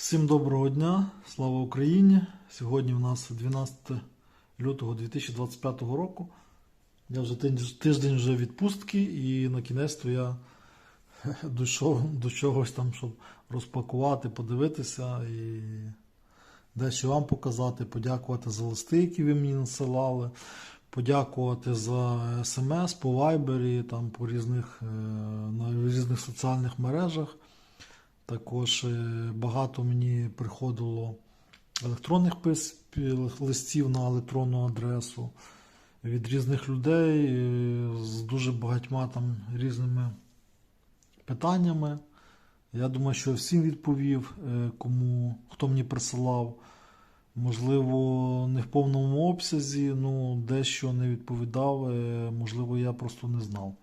Всім доброго дня, слава Україні! Сьогодні в нас 12 лютого 2025 року. Я вже тиждень вже відпустки і на кінець я дійшов до чогось там, щоб розпакувати, подивитися і дещо вам показати, подякувати за листи, які ви мені насилали, подякувати за смс по вайбері, там по різних, е, на різних соціальних мережах. Також е, багато мені приходило електронних листів на електронну адресу від різних людей е, з дуже багатьма там різними питаннями. Я думаю, що всім відповів, е, кому хто мені присилав. Можливо, не в повному обсязі, ну дещо не відповідав, можливо, я просто не знав.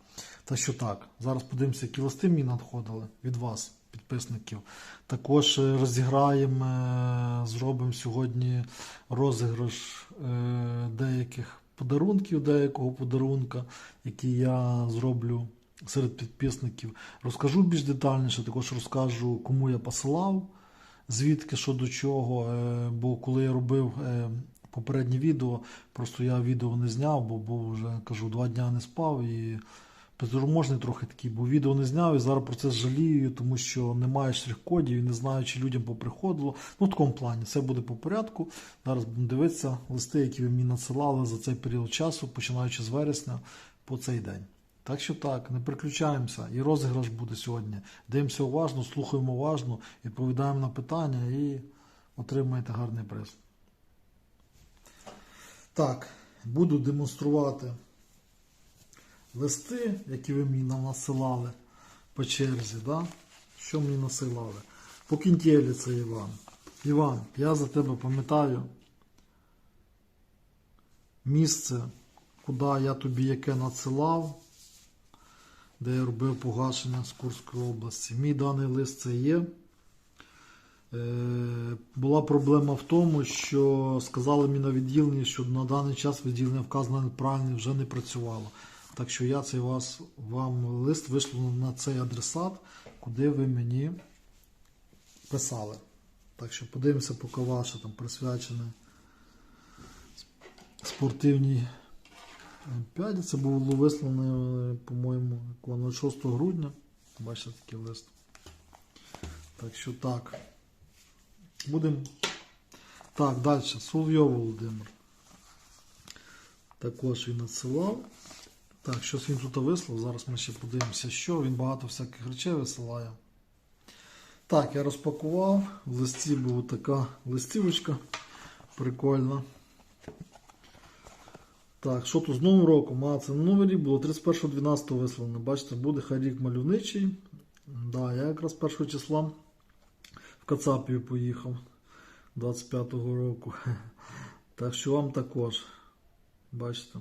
Та що так, зараз подивимося, які листи мені надходили від вас, підписників. Також е, розіграємо, е, зробимо сьогодні розіграш е, деяких подарунків, деякого подарунка, який я зроблю серед підписників. Розкажу більш детальніше, також розкажу, кому я посилав, звідки що до чого. Бо коли я робив попереднє відео, просто я відео не зняв, бо був вже кажу, два дня не спав і бездорможний трохи такий, бо відео не зняв і зараз про це жалію, тому що немає штрих-кодів і не знаю, чи людям поприходило. Ну, в такому плані, все буде по порядку. Зараз будемо дивитися листи, які ви мені надсилали за цей період часу, починаючи з вересня по цей день. Так що так, не переключаємося. І розіграш буде сьогодні. Дивимося уважно, слухаємо уважно, відповідаємо на питання і отримаєте гарний приз. Так, буду демонструвати листи, які ви мені насилали по черзі. Да? Що мені насилали? По кінтєлі це Іван. Іван, я за тебе пам'ятаю місце, куди я тобі яке надсилав, де я робив погашення з Курської області. Мій даний лист це є. Е, Була проблема в тому, що сказали мені на відділенні, що на даний час відділення вказане неправильно вже не працювало. Так що я цей вас, вам лист вийшло на цей адресат, куди ви мені писали. Так що подивимося, поки ваше там присвячене спортивній Олімпіаді. Це було вислане, по-моєму, якого 6 грудня. Бачите такий лист. Так що так. Будемо. Так, далі. Соловйов Володимир. Також він надсилав. Так, щось він тут вислав. Зараз ми ще подивимося, що. Він багато всяких речей висилає. Так, я розпакував. В листі була така листівочка. Прикольна. Так, що тут з Новим роком? А, це на Новий рік було 31.12 висловлено. Бачите, буде хай рік мальовничий. Да, я якраз 1 числа в Кацапію поїхав 25-го року. Так що вам також. Бачите.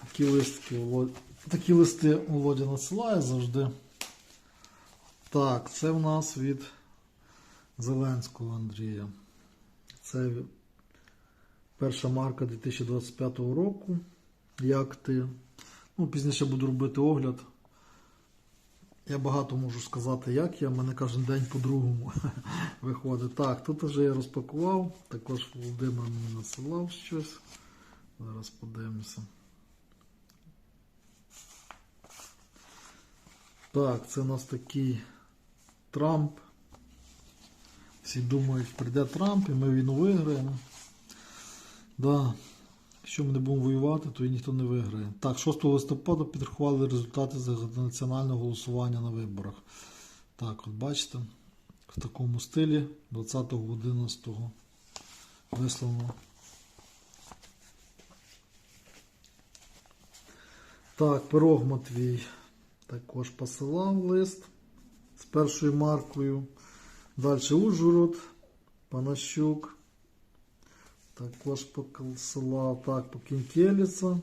Такі листки, такі листи Володя надсилає завжди. Так, це в нас від Зеленського Андрія. Це перша марка 2025 року. Як ти? Ну, пізніше буду робити огляд. Я багато можу сказати, як я. В мене кожен день по-другому виходить. Так, тут вже я розпакував. Також Володимир мені насилав щось. Зараз подивимося. Так, це у нас такий Трамп. Всі думають, прийде Трамп і ми війну виграємо. Да. Якщо ми не будемо воювати, то і ніхто не виграє. Так, 6 листопада підрахували результати загальнонаціонального голосування на виборах. Так, от бачите, в такому стилі 20.11 висловлено. Так, пирог Матвій також посилав лист з першою маркою. Далі Ужгород, Панащук. Також посилав. Так, по Кінкеліца.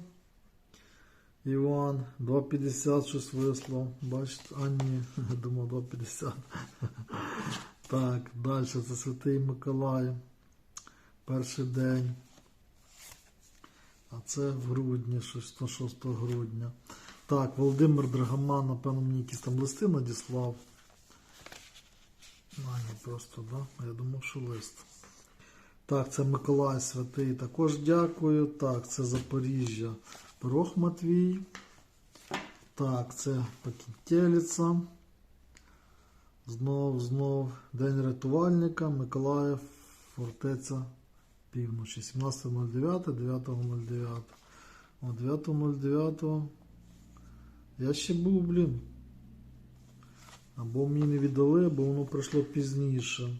Іван, 2,50 щось вислав. Бачите, а ні, думав 2,50. Так, далі це Святий Миколай. Перший день. А це в грудні, щось 6 грудня. Так, Володимир Драгоман, напевно, мені якісь там листи надіслав. А, ні, просто, да? Я думав, що лист. Так, це Миколай Святий. Також дякую. Так, це Запоріжжя. Пирог Матвій. Так, це Пакітєліця. Знов, знов. День рятувальника. Миколаїв. Фортеця півночі. 17.09, 9.09. О, 9.09. Я ще був, блін. Або мені не віддали, або воно прийшло пізніше.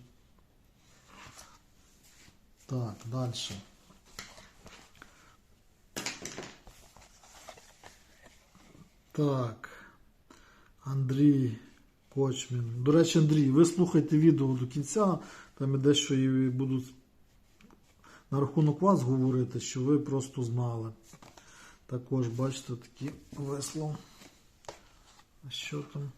Так, далі. Так. Андрій Кочмін. До речі, Андрій, ви слухайте відео до кінця. Там і дещо і будуть на рахунок вас говорити, що ви просто знали. Також бачите такі весло. Що там?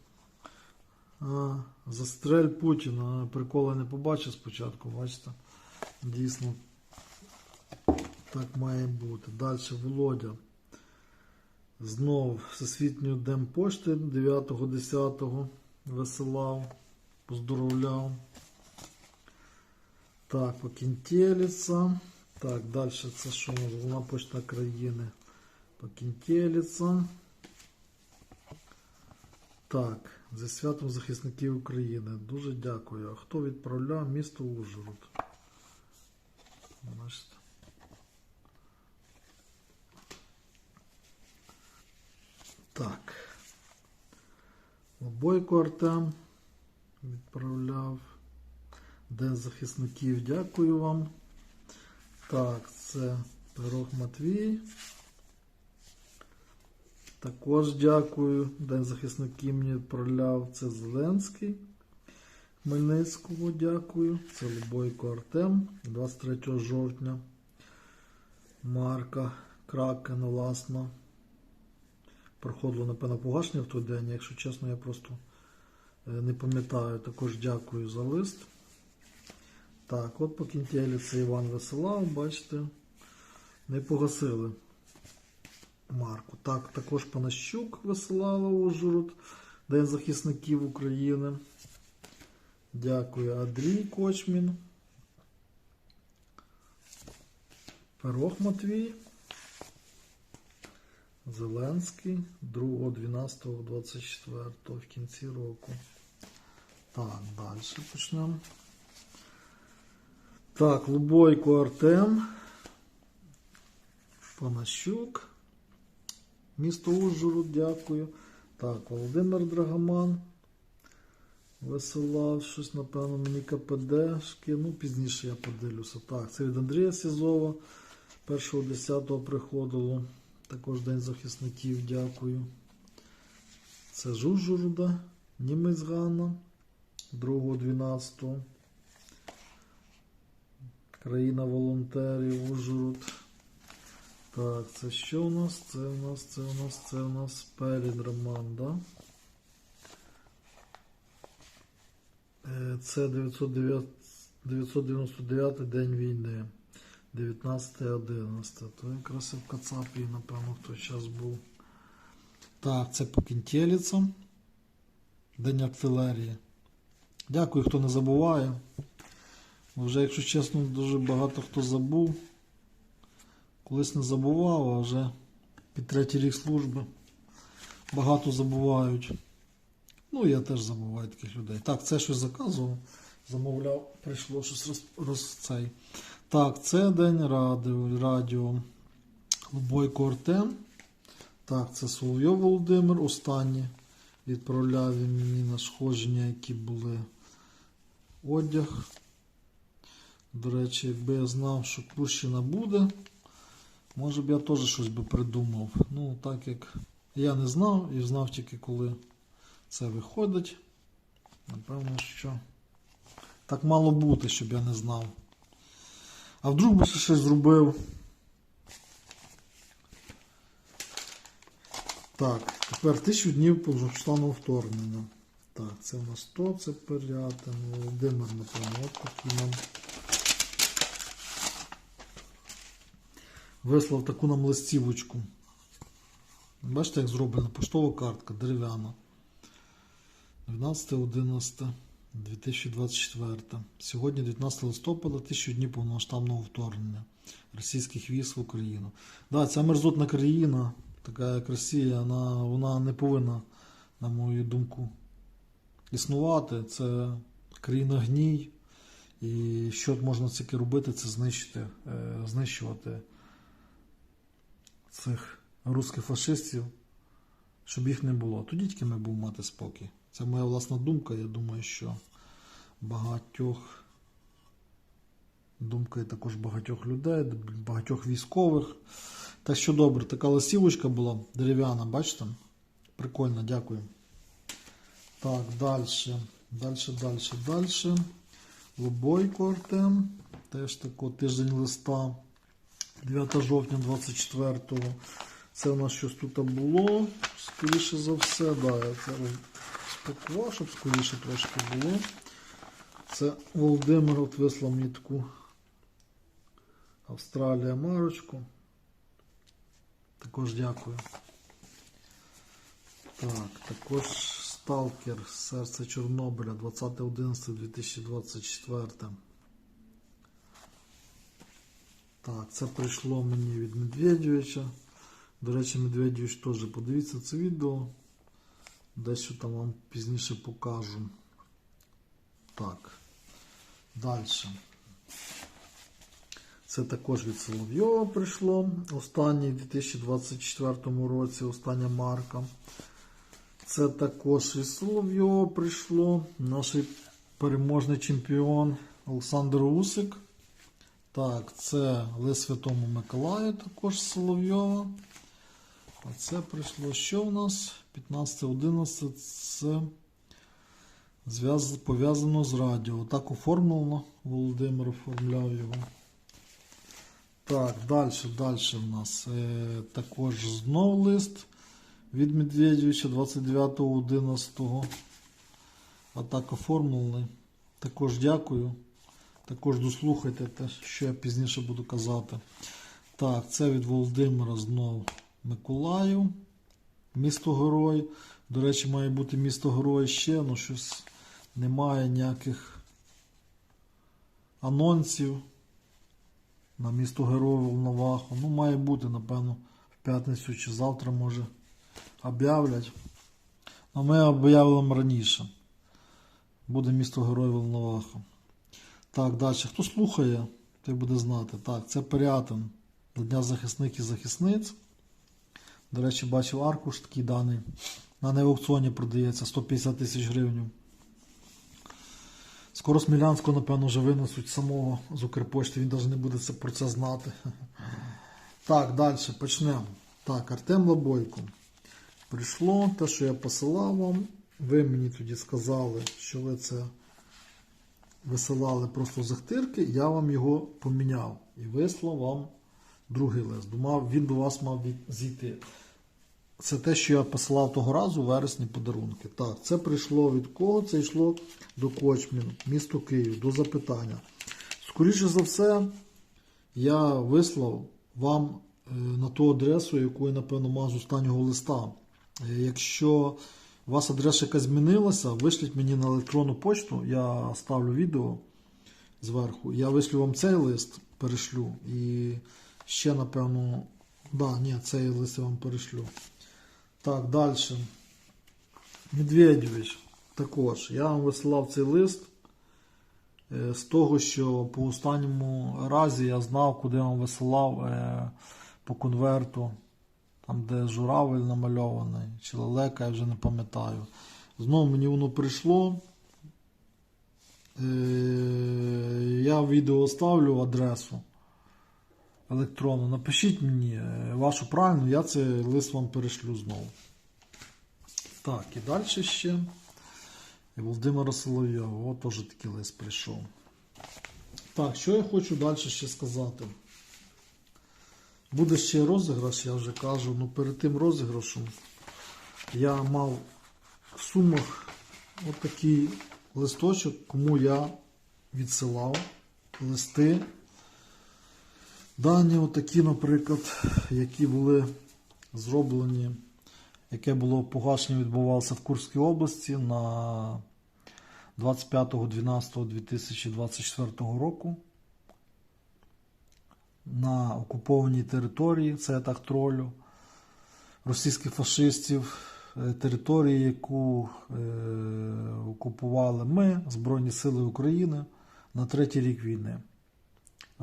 А, застрель Путіна. Приколи не побачив спочатку, бачите? Дійсно, так має бути. Далі Володя. Знов Всесвітню Дем пошти 9.10 висилав, поздоровляв. Так, Покінтєліця. Так, далі це що? Головна почта країни. Покінтєліця. Так, зі святом захисників України. Дуже дякую. А хто відправляв місто Ужгород? Так. Бойко Артем відправляв. День захисників. Дякую вам. Так, це Пирог Матвій. Також дякую. День захисників мені відправляв. Це Зеленський. Хмельницького дякую. Це Лубойко Артем. 23 жовтня. Марка Кракен, власно. Проходило, напевно, погашення в той день. Якщо чесно, я просто е, не пам'ятаю. Також дякую за лист. Так, от по кінтєлі це Іван висилав, бачите, не погасили марку. Так, також Панащук висилала Ужгород, День захисників України. Дякую, Андрій Кочмін. Пирог Матвій. Зеленський 2.12.24 в кінці року. Так, далі почнемо. Так, Лубойко Артем. Панащук. Місто Ужгород, дякую. Так, Володимир Драгоман. Висилав щось, напевно, мені КПДшки. Ну, пізніше я подивлюся. Так, це від Андрія Сізова. 1.10 приходило. Також День захисників, дякую. Це з Ужгорода. Німець Ганна. 2.12. Країна волонтерів, Ужгород. Так, це що у нас? Це у нас, це у нас, це у нас Пелін Роман, да? Е, Це 909, 999 день війни. 19.11. То якраз в Кацапі, напевно, хто час був. Так, це Покінтєліця. День артилерії. Дякую, хто не забуває. Вже, якщо чесно, дуже багато хто забув. Колись не забував, а вже під третій рік служби багато забувають. Ну, я теж забуваю таких людей. Так, це щось заказував, замовляв, прийшло щось роз, роз цей. Так, це день радіо. радіо. Бойко Артем. Так, це Соловйов Володимир. Останні відправляв він мені на сходження, які були одяг. До речі, якби я знав, що Курщина буде, може б я теж щось би придумав. Ну, так як я не знав і знав тільки коли це виходить. Напевно, що так мало бути, щоб я не знав. А вдруг би ще щось зробив. Так, тепер тисячу днів повномасштабного вторгнення. Так, це у нас то, це Пирятин, Володимир, напевно, от такий нам. Вислав таку нам листівочку. Бачите, як зроблена поштова картка дерев'яна. 12-11. 2024. Сьогодні 19 листопада, тисячу днів повномасштабного вторгнення російських військ в Україну. Да, ця мерзотна країна, така як Росія, вона, вона не повинна, на мою думку, існувати. Це країна гній. І що можна тільки робити, це знищити, е, знищувати цих русських фашистів, щоб їх не було. Тоді тільки ми будемо мати спокій. Це моя власна думка. Я думаю, що багатьох думка і також багатьох людей, багатьох військових. Так що добре, така листівочка була дерев'яна, бачите? Прикольно, дякую. Так, далі. Далі, далі, далі. Лобойко Артем. Теж тако тиждень листа. 9 жовтня 24-го. Це у нас щось тут було. Скоріше за все, да, я це розпакував, щоб скоріше трошки було. Це Володимир от вислав мені таку Австралія марочку. Також дякую. Так, також Сталкер Серце Чорнобиля 20.11.2024. Так, це прийшло мені від Медведєвича. До речі, Медведєвич теж подивіться це відео. Дещо там вам пізніше покажу. Так. Далі. Це також від Соловйова прийшло. Останній в 2024 році, остання марка. Це також від Соловйова прийшло. Наш переможний чемпіон Олександр Усик. Так, це лист Святому Миколаю, також Соловйова. А це прийшло що в нас? 15.11. Це пов'язано з радіо. Так оформлено. Володимир оформляв його. Так, далі, далі в нас е, також знов лист від Медведєвича 29.11. А так оформлений. Також дякую. Також дослухайте те, що я пізніше буду казати. Так, це від Володимира знов Миколаїв. Місто Герой. До речі, має бути місто Герой ще, але щось немає ніяких анонсів на місто Героїв Волноваху. Ну, має бути, напевно, в п'ятницю чи завтра, може, об'являть. А ми об'явимо раніше. Буде місто Героїв Волноваха. Так, далі. Хто слухає, той буде знати. Так, це Пирятин до Дня захисників і захисниць. До речі, бачив аркуш такий даний. На неаукціоні продається 150 тисяч гривень. Скоро Смілянського, напевно, вже винесуть самого з Укрпошти, він навіть не буде це, про це знати. Так, далі почнемо. Так, Артем Лобойко. Прийшло те, що я посилав вам. Ви мені тоді сказали, що ви це висилали просто з ахтирки, я вам його поміняв і вислав вам другий лист. Думав, він до вас мав зійти. Це те, що я посилав того разу вересні подарунки. Так, це прийшло від кого? Це йшло до Кочмін, місто Київ, до запитання. Скоріше за все, я вислав вам е, на ту адресу, яку я, напевно, мав з останнього листа. Е, Якщо у вас адреса якась змінилася, вишліть мені на електронну почту, я ставлю відео зверху. Я вишлю вам цей лист, перешлю. І ще, напевно, да, ні, цей лист я вам перешлю. Так, далі. Медведєвич також. Я вам висилав цей лист е, з того, що по останньому разі я знав, куди я вам висилав е, по конверту, там, де журавель намальований, чи лелека, я вже не пам'ятаю. Знову мені воно прийшло. Е, Я відео ставлю адресу електронну. Напишіть мені е, вашу правильну, я цей лист вам перешлю знову. Так, і далі ще. І Володимира Соловйова. От теж такий лист прийшов. Так, що я хочу далі ще сказати? Буде ще розіграш, я вже кажу. Ну перед тим розіграшем я мав в сумах отакий листочок, кому я відсилав листи. Дані отакі, наприклад, які були зроблені, яке було погашення відбувалося в Курській області на 25.12.2024 року на окупованій території, це я так тролю, російських фашистів, е, території, яку е, окупували ми, Збройні Сили України, на третій рік війни.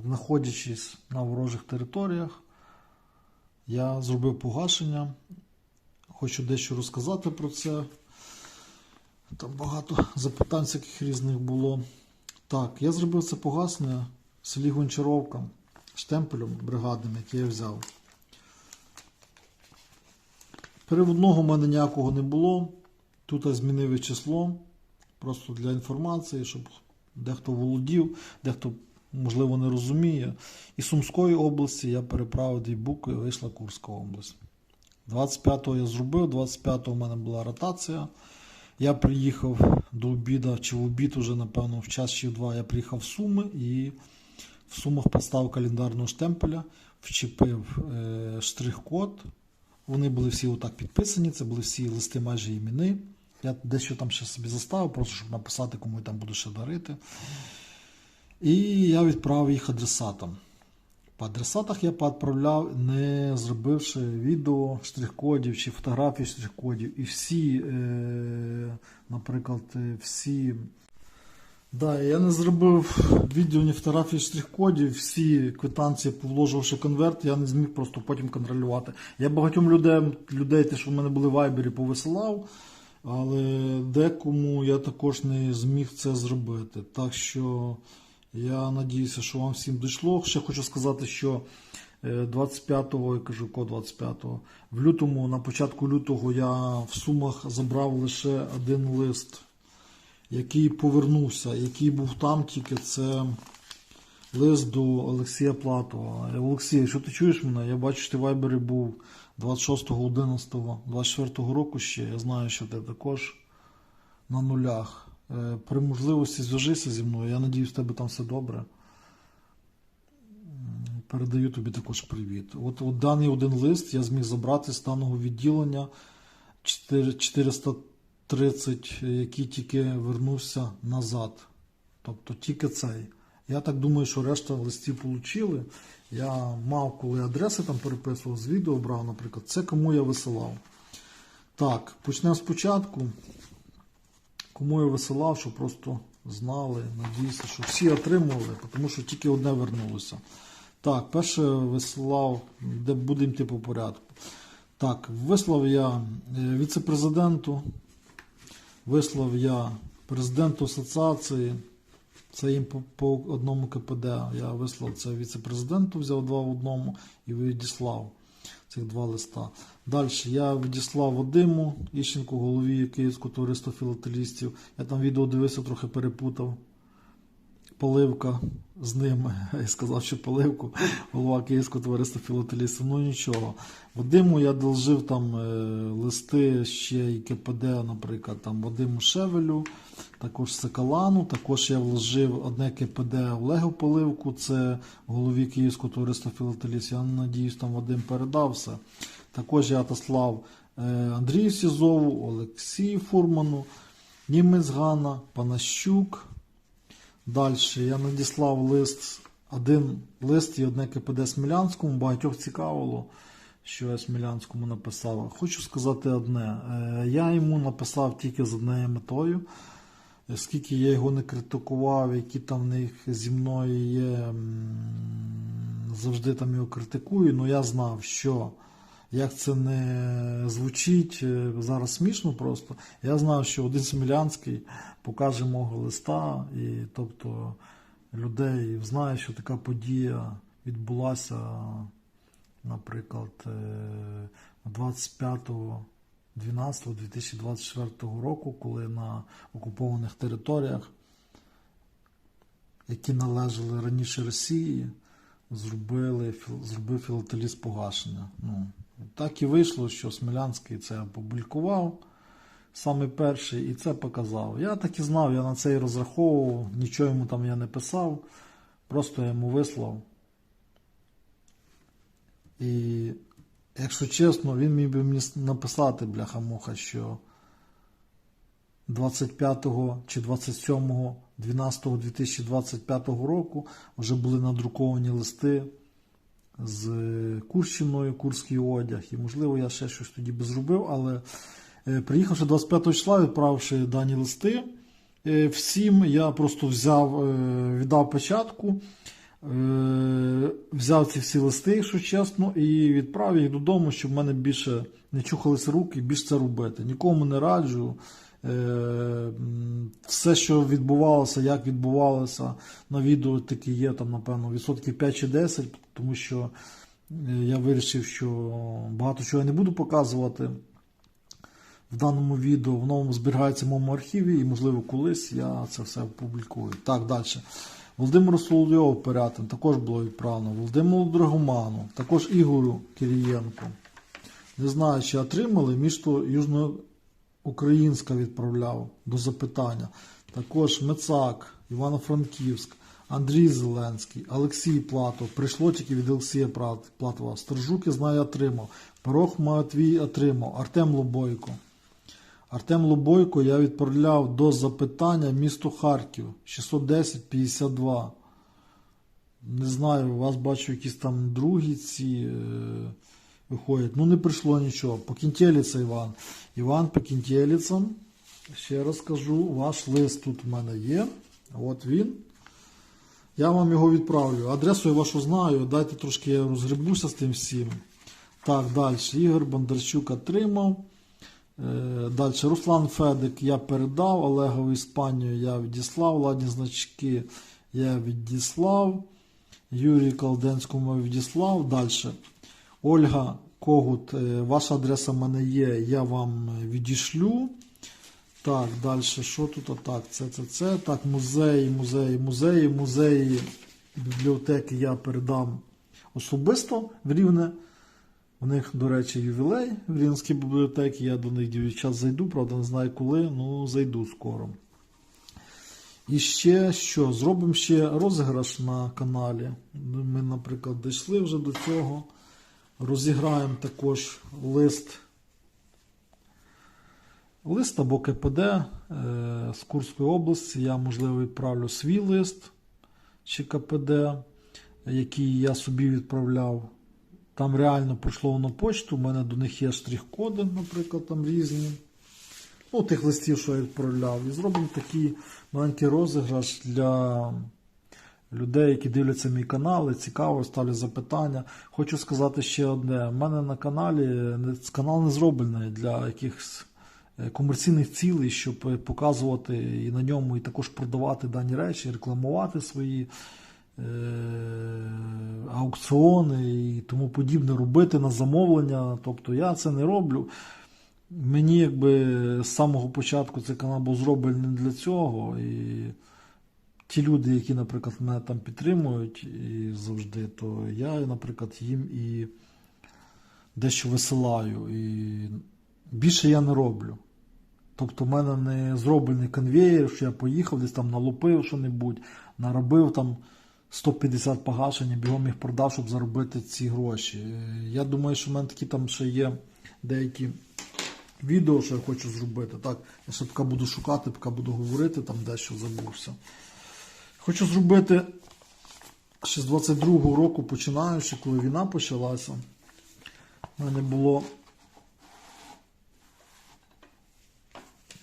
Знаходячись на ворожих територіях, я зробив погашення. Хочу дещо розказати про це. Там багато запитань всяких різних було. Так, я зробив це погашення в селі Гончаровка штемпелем бригадним, який я взяв. Переводного в мене ніякого не було. Тут я змінив число. Просто для інформації, щоб дехто володів, дехто, можливо, не розуміє. І Сумської області я переправив дві букви і вийшла Курська область. 25-го я зробив, 25-го в мене була ротація. Я приїхав до обіду, чи в обід уже, напевно, в час чи в два я приїхав в Суми і в Сумах поставив календарного штемпеля, вчепив е, штрих-код. Вони були всі отак підписані, це були всі листи майже імени. Я дещо там ще собі заставив, просто щоб написати, кому я там буду ще дарити. І я відправив їх адресатам. По адресатах я поотправляв, не зробивши відео штрих-кодів чи фотографії штрих-кодів. І всі, е, наприклад, е, всі. Да, я не зробив відео ні фотографії штрих-кодів, всі квитанції, повложивши конверт, я не зміг просто потім контролювати. Я багатьом людей, людей те, що в мене були в вайбері, повисилав, але декому я також не зміг це зробити. Так що я надіюся, що вам всім дійшло. Ще хочу сказати, що е, 25-го, я кажу, ко 25-го, в лютому, на початку лютого я в Сумах забрав лише один лист який повернувся, який був там тільки це лист до Олексія Платова. Олексій, якщо ти чуєш мене, я бачу, що ти в Вайбері був 26.11.24 року ще. Я знаю, що ти також на нулях. Е, При можливості зв'яжися зі мною. Я надіюсь, в тебе там все добре. Передаю тобі також привіт. От, от даний один лист я зміг забрати з даного відділення 4- 430, який тільки вернувся назад. Тобто тільки цей. Я так думаю, що решта листів отримали. Я мав, коли адреси там переписував, з відео брав, наприклад, це кому я висилав. Так, почнемо спочатку. Кому я висилав, щоб просто знали, надіюся, що всі отримували, тому що тільки одне вернулося. Так, перше висилав, де будемо йти по порядку. Так, вислав я е, віце-президенту, вислав я президенту асоціації, це їм по, по одному КПД. Я вислав це віце-президенту, взяв два в одному і відіслав цих два листа. Далі я відіслав Вадиму Іщенку, голові Київського товариства філателістів. Я там відео дивився, трохи перепутав. Поливка з ним. Я сказав, що поливку, голова Київського товариства філателістів. Ну нічого. Вадиму я должив там е, листи ще і КПД, наприклад, там Вадиму Шевелю, також Соколану. Також я вложив одне КПД Олегу Поливку, це голові Київського товариства філателістів. Я надіюсь, там Вадим передав все. Також я отослав е, Андрію Сізову, Олексію Фурману, Німець Гана, Панащук. Далі я надіслав лист, один лист і одне КПД Смілянському. Багатьох цікавило, що я Смілянському написав. Хочу сказати одне. Е, Я йому написав тільки з однією метою. Скільки я його не критикував, які там в них зі мною є, завжди там його критикую, але я знав, що як це не звучить е, зараз смішно просто. Я знав, що один Смілянський покаже мого листа, і тобто людей знає, що така подія відбулася, наприклад, е, 25.12.2024 року, коли на окупованих територіях, які належали раніше Росії, зробили, зробив філателіст погашення. Ну, так і вийшло, що Смілянський це опублікував саме перший і це показав. Я так і знав, я на це і розраховував, нічого йому там я не писав, просто я йому вислав. І, якщо чесно, він міг би мені написати, бляха-муха, що 25 чи 27 12 2025 року вже були надруковані листи з Курщиною, Курський одяг. І, можливо, я ще щось тоді би зробив, але е, приїхавши 25 числа, відправивши дані листи е, всім, я просто взяв, е, віддав печатку, е, взяв ці всі листи, якщо чесно, і відправив їх додому, щоб в мене більше не чухалися руки, більше це робити. Нікому не раджу. Е, Все, що відбувалося, як відбувалося на відео, таки є там, напевно, відсотків 5 чи 10, тому що е, я вирішив, що багато чого я не буду показувати в даному відео. Воно зберігається в моєму архіві і, можливо, колись я це все опублікую. Так, далі. Володимиру Соловйову Перятин також було відправлено. Володимиру Драгоману, також Ігорю Кирієнку. Не знаю, чи отримали, місто Южноукраїнська відправляв до запитання. Також Мецак, Івано-Франківськ, Андрій Зеленський, Олексій Платов. Прийшло тільки від Олексія Платова. Сторжук, я знаю, отримав. Порох Матвій отримав. Артем Лобойко. Артем Лобойко я відправляв до запитання місто Харків 610-52. Не знаю, у вас бачу якісь там другі ці е, виходять. Ну не прийшло нічого. Покінтєліца Іван. Іван Покінтєліца. Ще раз кажу, ваш лист тут в мене є. От він. Я вам його відправлю. Адресу я вашу знаю. Дайте трошки я розгреблюся з тим всім. Так, далі. Ігор Бондарчук отримав. Е, Далі Руслан Федик я передав, Олегову Іспанію я відіслав, ладні значки я відіслав, Юрій Калденському я відіслав. Далі. Ольга Когут, е, ваша адреса в мене є, я вам відішлю. Так, далі, що тут? Так, це, це, це. Так, музеї, музеї, музеї, музеї, бібліотеки я передам особисто в Рівне. У них, до речі, ювілей в Рівненській бібліотеці. Я до них час зайду, правда, не знаю коли, ну зайду скоро. І ще що? Зробимо ще розіграш на каналі. Ми, наприклад, дійшли вже до цього. Розіграємо також лист. Лист або КПД е, з Курської області. Я, можливо, відправлю свій лист чи КПД, який я собі відправляв. Там реально прийшло воно почту, у мене до них є штрих-коди, наприклад, там різні. Ну, тих листів, що я відправляв. І зробимо такий маленький розіграш для людей, які дивляться мій канал, і цікаво, ставлять запитання. Хочу сказати ще одне. У мене на каналі канал не зроблений для якихось е, комерційних цілей, щоб показувати і на ньому і також продавати дані речі, рекламувати свої е, аукціони і тому подібне, робити на замовлення. Тобто я це не роблю. Мені якби з самого початку цей канал був зроблений для цього. І ті люди, які, наприклад, мене там підтримують і завжди, то я, наприклад, їм і дещо висилаю. І більше я не роблю. Тобто в мене не зроблений конвеєр, що я поїхав, десь там налупив що-небудь, наробив там 150 погашень, і бігом їх продав, щоб заробити ці гроші. Я думаю, що в мене такі там ще є деякі відео, що я хочу зробити. Так, я ще поки буду шукати, поки буду говорити, там дещо забувся. Хочу зробити ще з 22-го року, починаючи, коли війна почалася. У мене було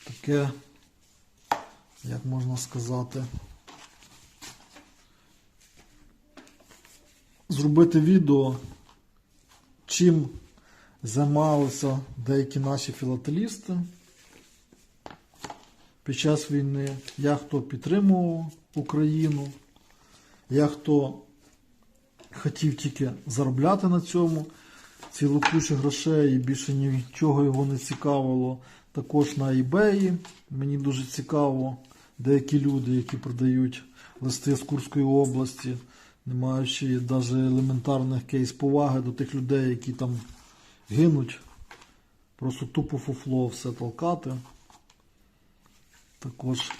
таке, як можна сказати, зробити відео, чим займалися деякі наші філателісти під час війни, як хто підтримував Україну, як хто хотів тільки заробляти на цьому цілу кучу грошей і більше нічого його не цікавило. Також на eBay мені дуже цікаво, деякі люди, які продають листи з Курської області, не маючи навіть елементарних кейс поваги до тих людей, які там гинуть. Просто тупо фуфло все толкати. Також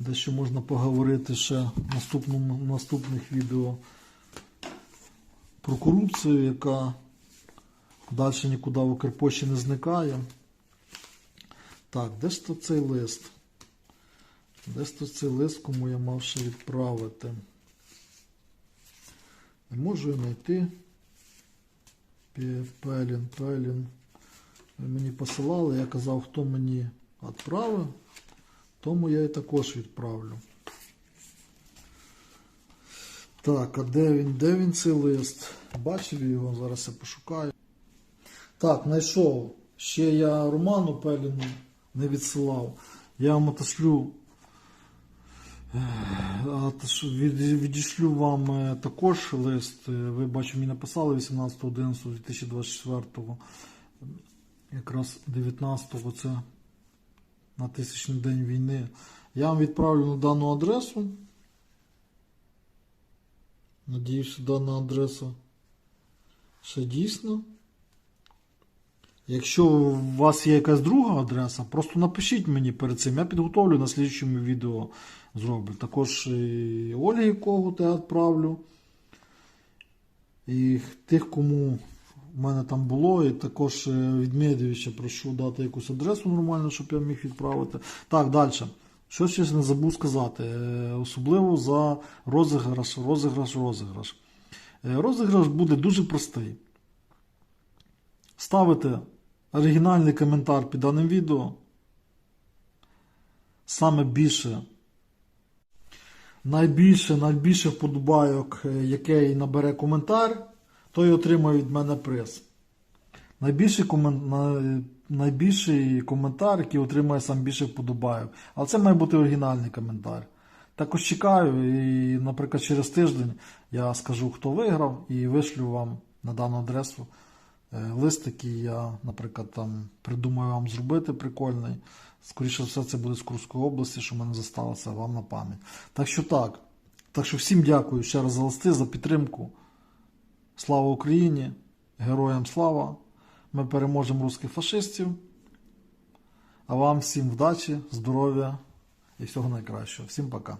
дещо можна поговорити ще в наступному, наступних відео про корупцію, яка далі нікуди в Укрпошті не зникає. Так, де ж то цей лист? Де ж то цей лист, кому я мав ще відправити? Не можу я знайти. Пелін, Пелін. Мені посилали, я казав, хто мені відправив, тому я і також відправлю. Так, а де він? Де він цей лист? Бачив його, зараз я пошукаю. Так, знайшов. Ще я Роману Пеліну не відсилав. Я вам отошлю. е, отош- від- Відішлю вам е, також лист. Е, Ви бачу, мені написали 18.11.2024. Якраз 19-го це на тисячний день війни. Я вам відправлю на дану адресу. Надіюсь, що дана адреса ще дійсна. Якщо у вас є якась друга адреса, просто напишіть мені перед цим. Я підготовлю на слідчому відео зроблю. Також і Ольгі Когут я відправлю. І тих, кому в мене там було, і також е, від Медведча прошу дати якусь адресу нормальну, щоб я міг відправити. Так, далі. Що ще не забув сказати, е, особливо за розіграш, розіграш, розіграш. Е, Розіграш буде дуже простий. Ставите оригінальний коментар під даним відео. Саме більше, найбільше, найбільше вподобайок, який набере коментар, той отримає від мене приз. Найбільший, комен... найбільший коментар, який отримає сам більше вподобайок. Але це має бути оригінальний коментар. Також чекаю, і, наприклад, через тиждень я скажу, хто виграв, і вишлю вам на дану адресу е, лист, який я, наприклад, там придумаю вам зробити прикольний. Скоріше все, це буде з Курської області, що в мене зосталося вам на пам'ять. Так що так. Так що всім дякую ще раз за листи, за підтримку. Слава Україні! Героям слава! Ми переможемо русських фашистів. А вам всім вдачі, здоров'я і всього найкращого. Всім пока.